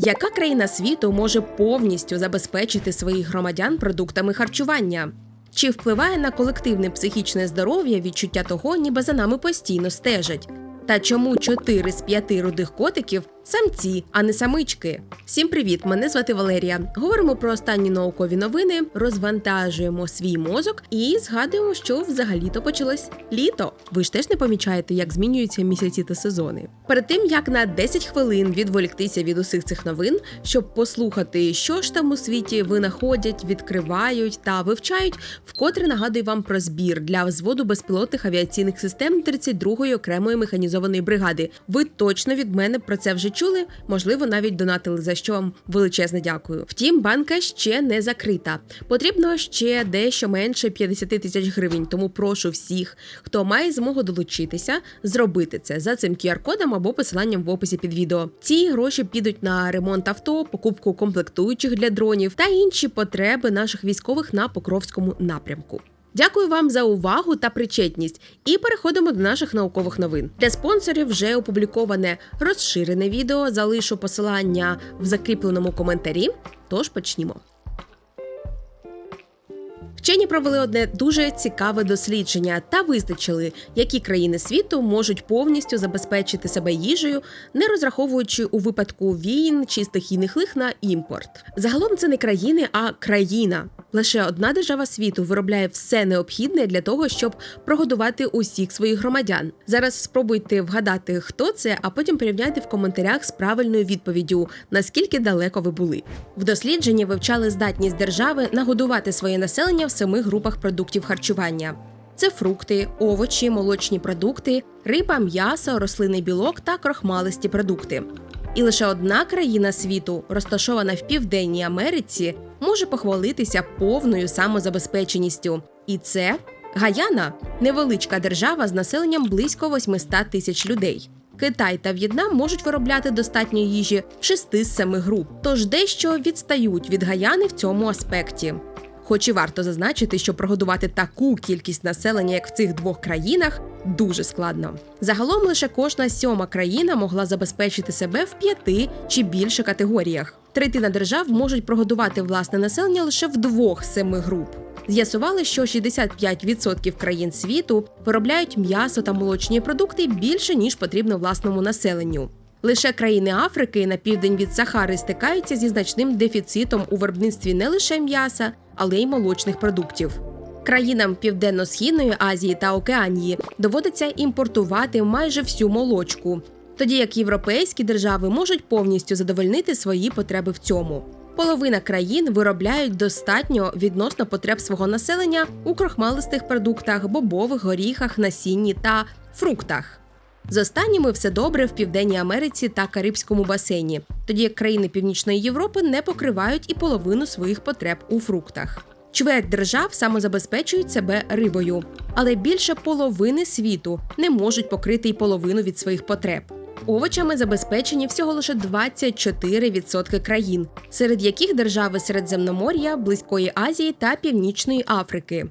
Яка країна світу може повністю забезпечити своїх громадян продуктами харчування? Чи впливає на колективне психічне здоров'я відчуття того, ніби за нами постійно стежать? Та чому 4 з 5 рудих котиків самці, а не самички? Всім привіт! Мене звати Валерія. Говоримо про останні наукові новини, розвантажуємо свій мозок і згадуємо, що взагалі-то почалось літо. Ви ж теж не помічаєте, як змінюються місяці та сезони. Перед тим як на 10 хвилин відволіктися від усіх цих новин, щоб послухати, що ж там у світі винаходять, відкривають та вивчають, вкотре нагадую вам про збір для взводу безпілотних авіаційних систем 32-ї окремої механізованої бригади. Ви точно від мене про це вже чули, можливо, навіть донатили, за що вам величезне дякую. Втім, банка ще не закрита. Потрібно ще дещо менше 50 тисяч гривень. Тому прошу всіх, хто має змогу долучитися, зробити це за цим QR-кодом або посиланням в описі під відео. Ці гроші підуть на ремонт авто, покупку комплектуючих для дронів та інші потреби наших військових на Покровському напрямку. Дякую вам за увагу та причетність. І переходимо до наших наукових новин. Для спонсорів вже опубліковане розширене відео. Залишу посилання в закріпленому коментарі. Тож почнімо. Вчені провели одне дуже цікаве дослідження та визначили, які країни світу можуть повністю забезпечити себе їжею, не розраховуючи у випадку війн чи стихійних лих на імпорт. Загалом це не країни, а країна. Лише одна держава світу виробляє все необхідне для того, щоб прогодувати усіх своїх громадян. Зараз спробуйте вгадати, хто це, а потім порівняйте в коментарях з правильною відповіддю, наскільки далеко ви були. В дослідженні вивчали здатність держави нагодувати своє населення в семи групах продуктів харчування. Це фрукти, овочі, молочні продукти, риба, м'ясо, рослинний білок та крохмалисті продукти. І лише одна країна світу, розташована в Південній Америці, може похвалитися повною самозабезпеченістю. І це Гаяна невеличка держава з населенням близько 800 тисяч людей. Китай та В'єтнам можуть виробляти достатньо їжі в 6 з 7 груп, тож дещо відстають від Гаяни в цьому аспекті. Хоч і варто зазначити, що прогодувати таку кількість населення, як в цих двох країнах, дуже складно. Загалом лише кожна сьома країна могла забезпечити себе в п'яти чи більше категоріях. Третина держав можуть прогодувати власне населення лише в двох семи груп. З'ясували, що 65% країн світу виробляють м'ясо та молочні продукти більше ніж потрібно власному населенню. Лише країни Африки на південь від Сахари стикаються зі значним дефіцитом у виробництві не лише м'яса, але й молочних продуктів. Країнам Південно-Східної Азії та Океанії доводиться імпортувати майже всю молочку, тоді як європейські держави можуть повністю задовольнити свої потреби в цьому. Половина країн виробляють достатньо відносно потреб свого населення у крохмалистих продуктах, бобових горіхах, насінні та фруктах. З останніми все добре в Південній Америці та Карибському басейні, тоді як країни Північної Європи не покривають і половину своїх потреб у фруктах. Чверть держав самозабезпечують себе рибою, але більше половини світу не можуть покрити й половину від своїх потреб. Овочами забезпечені всього лише 24% країн, серед яких держави Середземномор'я, Близької Азії та Північної Африки.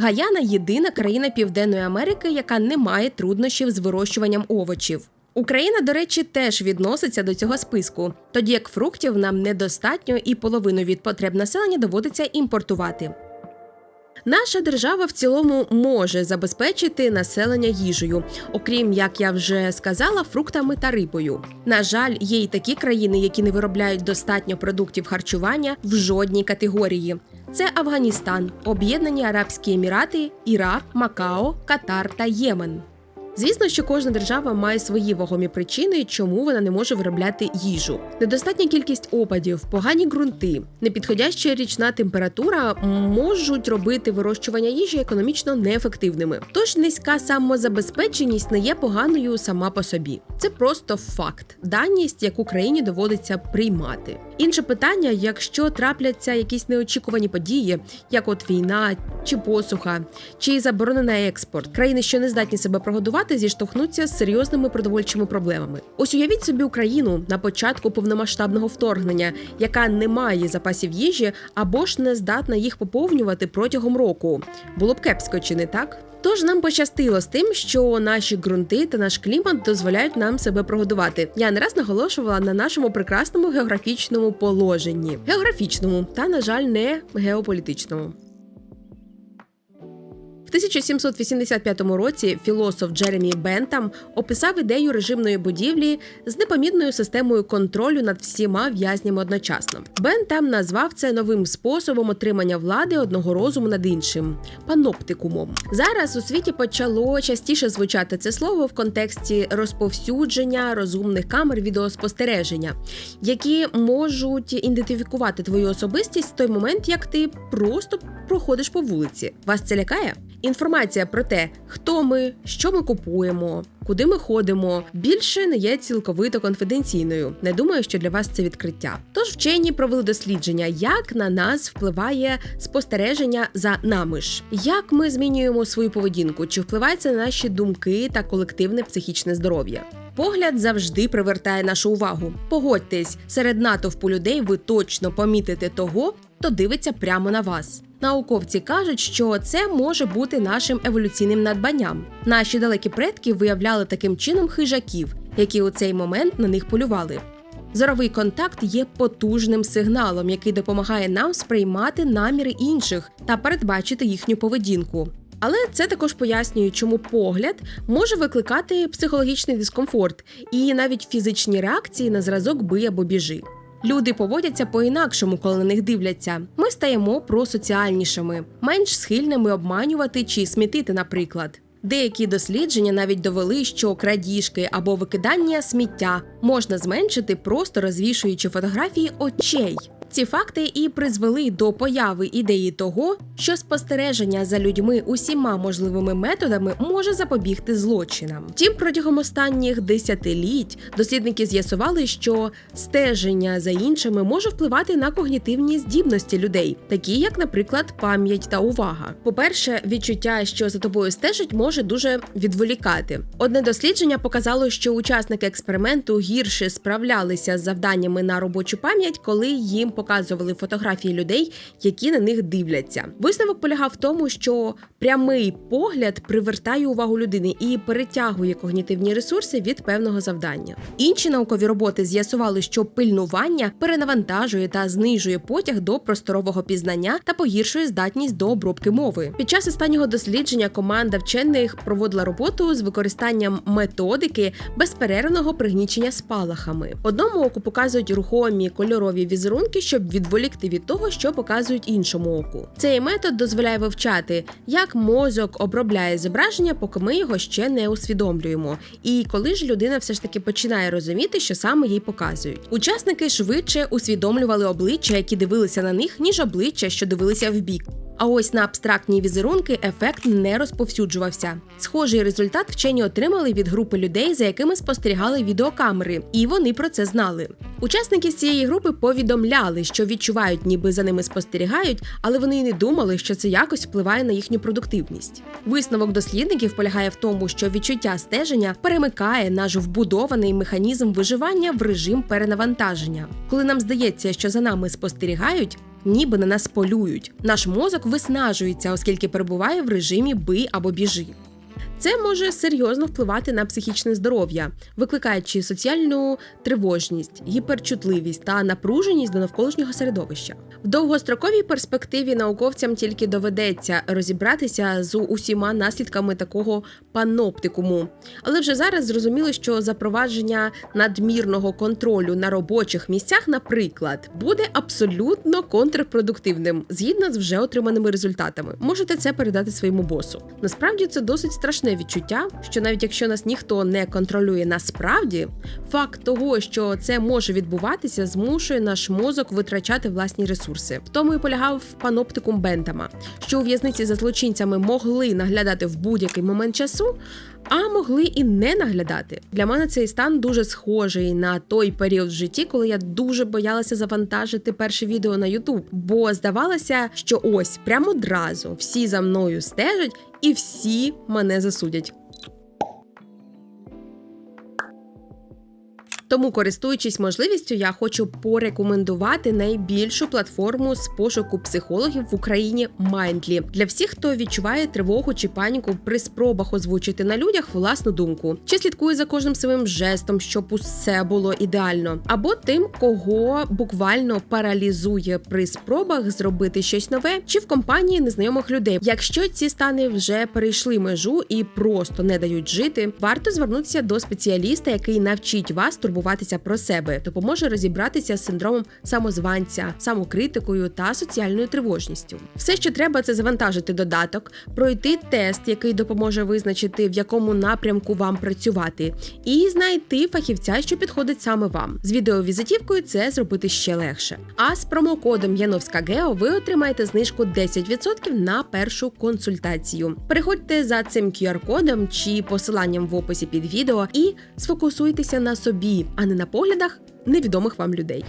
Гаяна єдина країна Південної Америки, яка не має труднощів з вирощуванням овочів. Україна, до речі, теж відноситься до цього списку, тоді як фруктів нам недостатньо і половину від потреб населення доводиться імпортувати. Наша держава в цілому може забезпечити населення їжею, окрім як я вже сказала, фруктами та рибою. На жаль, є й такі країни, які не виробляють достатньо продуктів харчування в жодній категорії. Це Афганістан, Об'єднані Арабські Емірати, Ірак, Макао, Катар та Ємен. Звісно, що кожна держава має свої вагомі причини, чому вона не може виробляти їжу. Недостатня кількість опадів, погані ґрунти, непідходяща річна температура можуть робити вирощування їжі економічно неефективними. Тож низька самозабезпеченість не є поганою сама по собі. Це просто факт, даність, яку країні доводиться приймати. Інше питання, якщо трапляться якісь неочікувані події, як от війна чи посуха, чи заборонений експорт, країни, що не здатні себе прогодувати, зіштовхнуться з серйозними продовольчими проблемами. Ось уявіть собі Україну на початку повномасштабного вторгнення, яка не має запасів їжі або ж не здатна їх поповнювати протягом року. Було б кепсько, чи не так? Тож нам пощастило з тим, що наші ґрунти та наш клімат дозволяють нам себе прогодувати. Я не раз наголошувала на нашому прекрасному географічному положенні, географічному та, на жаль, не геополітичному. В 1785 році філософ Джеремі Бентам описав ідею режимної будівлі з непомітною системою контролю над всіма в'язнями одночасно. Бентам назвав це новим способом отримання влади одного розуму над іншим паноптикумом. Зараз у світі почало частіше звучати це слово в контексті розповсюдження розумних камер відеоспостереження, які можуть ідентифікувати твою особистість в той момент, як ти просто проходиш по вулиці. Вас це лякає? Інформація про те, хто ми, що ми купуємо, куди ми ходимо, більше не є цілковито конфіденційною. Не думаю, що для вас це відкриття. Тож вчені провели дослідження, як на нас впливає спостереження за нами ж, як ми змінюємо свою поведінку, чи впливає це на наші думки та колективне психічне здоров'я. Погляд завжди привертає нашу увагу. Погодьтесь, серед натовпу людей ви точно помітите того, хто дивиться прямо на вас. Науковці кажуть, що це може бути нашим еволюційним надбанням. Наші далекі предки виявляли таким чином хижаків, які у цей момент на них полювали. Зоровий контакт є потужним сигналом, який допомагає нам сприймати наміри інших та передбачити їхню поведінку. Але це також пояснює, чому погляд може викликати психологічний дискомфорт і навіть фізичні реакції на зразок бий або біжи. Люди поводяться по-інакшому, коли на них дивляться. Ми стаємо просоціальнішими, менш схильними обманювати чи смітити, наприклад. Деякі дослідження навіть довели, що крадіжки або викидання сміття можна зменшити, просто розвішуючи фотографії очей. Ці факти і призвели до появи ідеї того, що спостереження за людьми усіма можливими методами може запобігти злочинам. Втім, протягом останніх десятиліть дослідники з'ясували, що стеження за іншими може впливати на когнітивні здібності людей, такі як, наприклад, пам'ять та увага. По-перше, відчуття, що за тобою стежать, може дуже відволікати. Одне дослідження показало, що учасники експерименту гірше справлялися з завданнями на робочу пам'ять, коли їм показували фотографії людей, які на них дивляться. Висновок полягав в тому, що прямий погляд привертає увагу людини і перетягує когнітивні ресурси від певного завдання. Інші наукові роботи з'ясували, що пильнування перенавантажує та знижує потяг до просторового пізнання та погіршує здатність до обробки мови. Під час останнього дослідження команда вчених проводила роботу з використанням методики безперервного пригнічення спалахами. Одному оку показують рухомі кольорові візерунки, щоб відволікти від того, що показують іншому оку. Цей метод дозволяє вивчати, як мозок обробляє зображення, поки ми його ще не усвідомлюємо. І коли ж людина все ж таки починає розуміти, що саме їй показують. Учасники швидше усвідомлювали обличчя, які дивилися на них, ніж обличчя, що дивилися в бік. А ось на абстрактні візерунки ефект не розповсюджувався. Схожий результат вчені отримали від групи людей, за якими спостерігали відеокамери, і вони про це знали. Учасники з цієї групи повідомляли, що відчувають, ніби за ними спостерігають, але вони й не думали, що це якось впливає на їхню продуктивність. Висновок дослідників полягає в тому, що відчуття стеження перемикає наш вбудований механізм виживання в режим перенавантаження. Коли нам здається, що за нами спостерігають, ніби на нас полюють. Наш мозок виснажується, оскільки перебуває в режимі би або біжи. Це може серйозно впливати на психічне здоров'я, викликаючи соціальну тривожність, гіперчутливість та напруженість до навколишнього середовища. В довгостроковій перспективі науковцям тільки доведеться розібратися з усіма наслідками такого паноптикуму. Але вже зараз зрозуміло, що запровадження надмірного контролю на робочих місцях, наприклад, буде абсолютно контрпродуктивним згідно з вже отриманими результатами. Можете це передати своєму босу. Насправді це досить страшне відчуття, що навіть якщо нас ніхто не контролює насправді, факт того, що це може відбуватися, змушує наш мозок витрачати власні ресурси. В тому і полягав паноптикум Бентама, що у в'язниці за злочинцями могли наглядати в будь-який момент часу. А могли і не наглядати. Для мене цей стан дуже схожий на той період в житті, коли я дуже боялася завантажити перше відео на YouTube, бо здавалося, що ось прямо одразу всі за мною стежать і всі мене засудять. Тому, користуючись можливістю, я хочу порекомендувати найбільшу платформу з пошуку психологів в Україні Mindly. для всіх, хто відчуває тривогу чи паніку при спробах озвучити на людях власну думку, чи слідкує за кожним своїм жестом, щоб усе було ідеально, або тим, кого буквально паралізує при спробах зробити щось нове, чи в компанії незнайомих людей. Якщо ці стани вже перейшли межу і просто не дають жити, варто звернутися до спеціаліста, який навчить вас турбуватися про себе, допоможе розібратися з синдромом самозванця, самокритикою та соціальною тривожністю. Все, що треба, це завантажити додаток, пройти тест, який допоможе визначити, в якому напрямку вам працювати, і знайти фахівця, що підходить саме вам. З відеовізитівкою це зробити ще легше. А з промокодом Яновська Гео ви отримаєте знижку 10% на першу консультацію. Переходьте за цим QR-кодом чи посиланням в описі під відео і сфокусуйтеся на собі, а не на поглядах невідомих вам людей.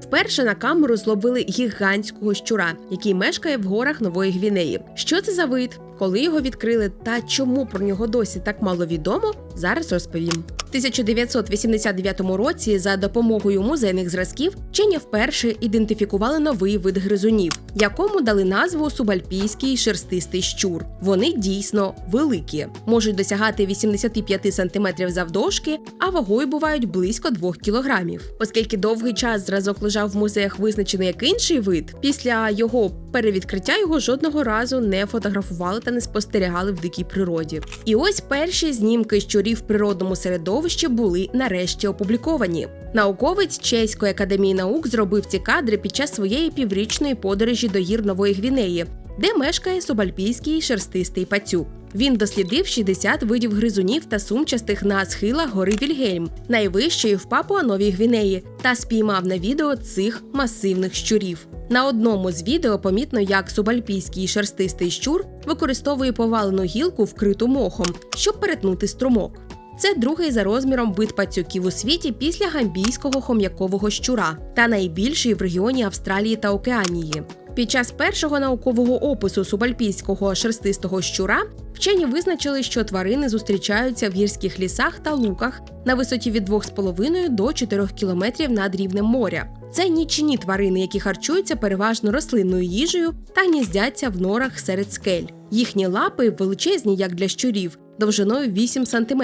Вперше на камеру зловили гігантського щура, який мешкає в горах Нової Гвінеї. Що це за вид, коли його відкрили та чому про нього досі так мало відомо, зараз розповім. 1989 році за допомогою музейних зразків вчені вперше ідентифікували новий вид гризунів, якому дали назву субальпійський шерстистий щур. Вони дійсно великі, можуть досягати 85 см завдовжки, а вагою бувають близько 2 кілограмів. Оскільки довгий час зразок лежав в музеях визначений як інший вид, після його перевідкриття його жодного разу не фотографували та не спостерігали в дикій природі. І ось перші знімки щурів в природному середовищі були нарешті опубліковані. Науковець Чеської академії наук зробив ці кадри під час своєї піврічної подорожі до гір Нової Гвінеї, де мешкає субальпійський шерстистий пацюк. Він дослідив 60 видів гризунів та сумчастих на схилах гори Вільгельм, найвищої в Папуа Новій Гвінеї, та спіймав на відео цих масивних щурів. На одному з відео помітно, як субальпійський шерстистий щур використовує повалену гілку, вкриту мохом, щоб перетнути струмок. Це другий за розміром вид пацюків у світі після гамбійського хом'якового щура та найбільший в регіоні Австралії та Океанії. Під час першого наукового опису субальпійського шерстистого щура вчені визначили, що тварини зустрічаються в гірських лісах та луках на висоті від 2,5 до 4 кілометрів над рівнем моря. Це нічні тварини, які харчуються переважно рослинною їжею та гніздяться в норах серед скель. Їхні лапи величезні, як для щурів, довжиною 8 см,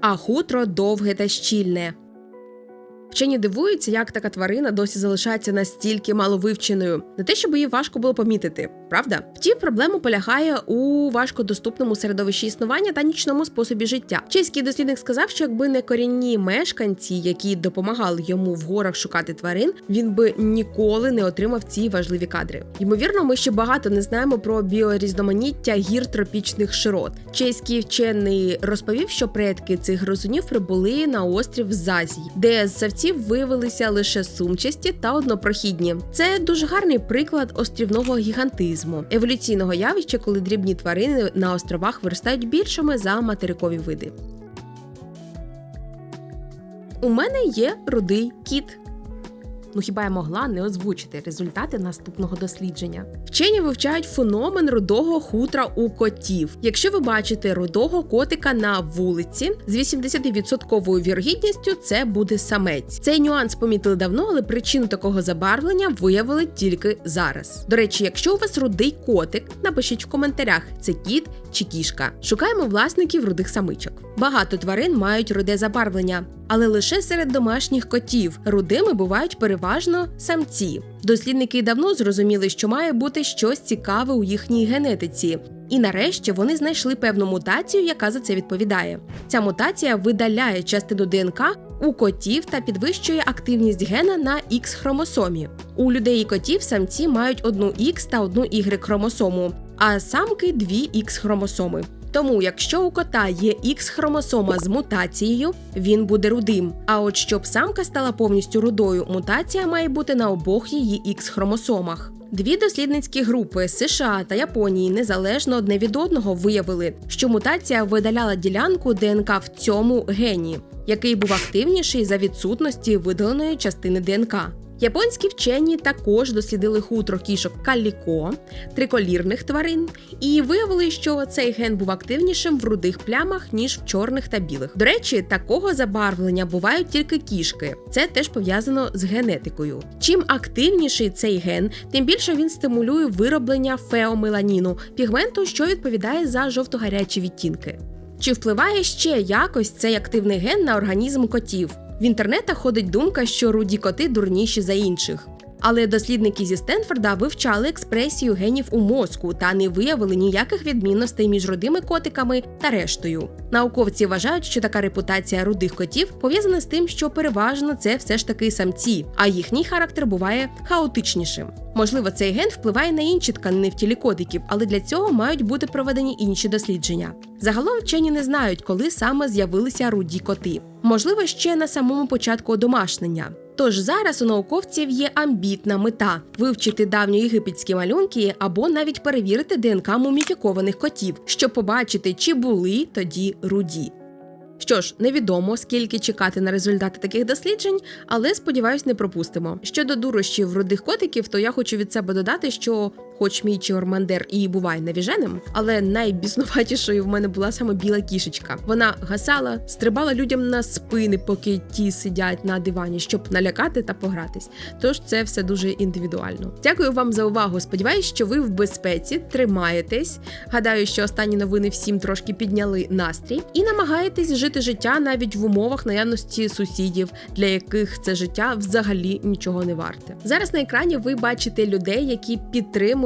а хутро довге та щільне. Вчені дивуються, як така тварина досі залишається настільки маловивченою. Не те, щоб її важко було помітити, правда? Втім, проблема полягає у важкодоступному середовищі існування та нічному способі життя. Чеський дослідник сказав, що якби не корінні мешканці, які допомагали йому в горах шукати тварин, він би ніколи не отримав ці важливі кадри. Ймовірно, ми ще багато не знаємо про біорізноманіття гір тропічних широт. Чеський вчений розповів, що предки цих грозунів прибули на острів з Азії, де з савців виявилися лише сумчасті та однопрохідні. Це дуже гарний приклад острівного гігантизму, еволюційного явища, коли дрібні тварини на островах виростають більшими за материкові види. У мене є рудий кіт. Ну хіба я могла не озвучити результати наступного дослідження? Вчені вивчають феномен рудого хутра у котів. Якщо ви бачите рудого котика на вулиці, з 80% вірогідністю це буде самець. Цей нюанс помітили давно, але причину такого забарвлення виявили тільки зараз. До речі, якщо у вас рудий котик, напишіть в коментарях, це кіт чи кішка. Шукаємо власників рудих самичок. Багато тварин мають руде забарвлення, але лише серед домашніх котів рудими бувають переважно самці. Дослідники давно зрозуміли, що має бути щось цікаве у їхній генетиці. І нарешті вони знайшли певну мутацію, яка за це відповідає. Ця мутація видаляє частину ДНК у котів та підвищує активність гена на X хромосомі. У людей і котів самці мають одну X та одну Y хромосому, а самки дві X хромосоми. Тому, якщо у кота є x хромосома з мутацією, він буде рудим. А от щоб самка стала повністю рудою, мутація має бути на обох її x хромосомах. Дві дослідницькі групи США та Японії незалежно одне від одного виявили, що мутація видаляла ділянку ДНК в цьому гені, який був активніший за відсутності видаленої частини ДНК. Японські вчені також дослідили хутро кішок каліко, триколірних тварин, і виявили, що цей ген був активнішим в рудих плямах, ніж в чорних та білих. До речі, такого забарвлення бувають тільки кішки. Це теж пов'язано з генетикою. Чим активніший цей ген, тим більше він стимулює вироблення феомеланіну, пігменту, що відповідає за жовто-гарячі відтінки. Чи впливає ще якось цей активний ген на організм котів? В інтернетах ходить думка, що руді коти дурніші за інших. Але дослідники зі Стенфорда вивчали експресію генів у мозку та не виявили ніяких відмінностей між рудими котиками та рештою. Науковці вважають, що така репутація рудих котів пов'язана з тим, що переважно це все ж таки самці, а їхній характер буває хаотичнішим. Можливо, цей ген впливає на інші тканини в тілі котиків, але для цього мають бути проведені інші дослідження. Загалом вчені не знають, коли саме з'явилися руді коти. Можливо, ще на самому початку одомашнення. Тож зараз у науковців є амбітна мета вивчити давньоєгипетські малюнки або навіть перевірити ДНК муміфікованих котів, щоб побачити, чи були тоді руді. Що ж, невідомо скільки чекати на результати таких досліджень, але сподіваюсь, не пропустимо. Щодо дурощів рудих котиків, то я хочу від себе додати, що, хоч мій чормандер і буває навіженим, але найбіснуватішою в мене була саме біла кішечка. Вона гасала, стрибала людям на спини, поки ті сидять на дивані, щоб налякати та погратись. Тож це все дуже індивідуально. Дякую вам за увагу. Сподіваюсь, що ви в безпеці тримаєтесь. Гадаю, що останні новини всім трошки підняли настрій і намагаєтесь жити життя навіть в умовах наявності сусідів, для яких це життя взагалі нічого не варте. Зараз на екрані ви бачите людей, які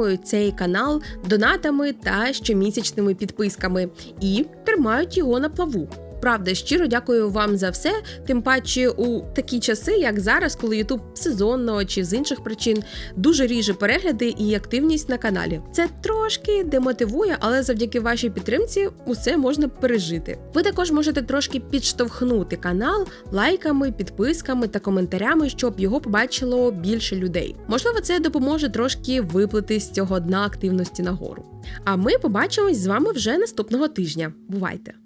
підтримують цей канал донатами та щомісячними підписками і тримають його на плаву. Правда, щиро дякую вам за все. Тим паче у такі часи, як зараз, коли Ютуб сезонно чи з інших причин дуже ріже перегляди і активність на каналі. Це трошки демотивує, але завдяки вашій підтримці усе можна пережити. Ви також можете трошки підштовхнути канал лайками, підписками та коментарями, щоб його побачило більше людей. Можливо, це допоможе трошки виплити з цього дна активності нагору. А ми побачимось з вами вже наступного тижня. Бувайте!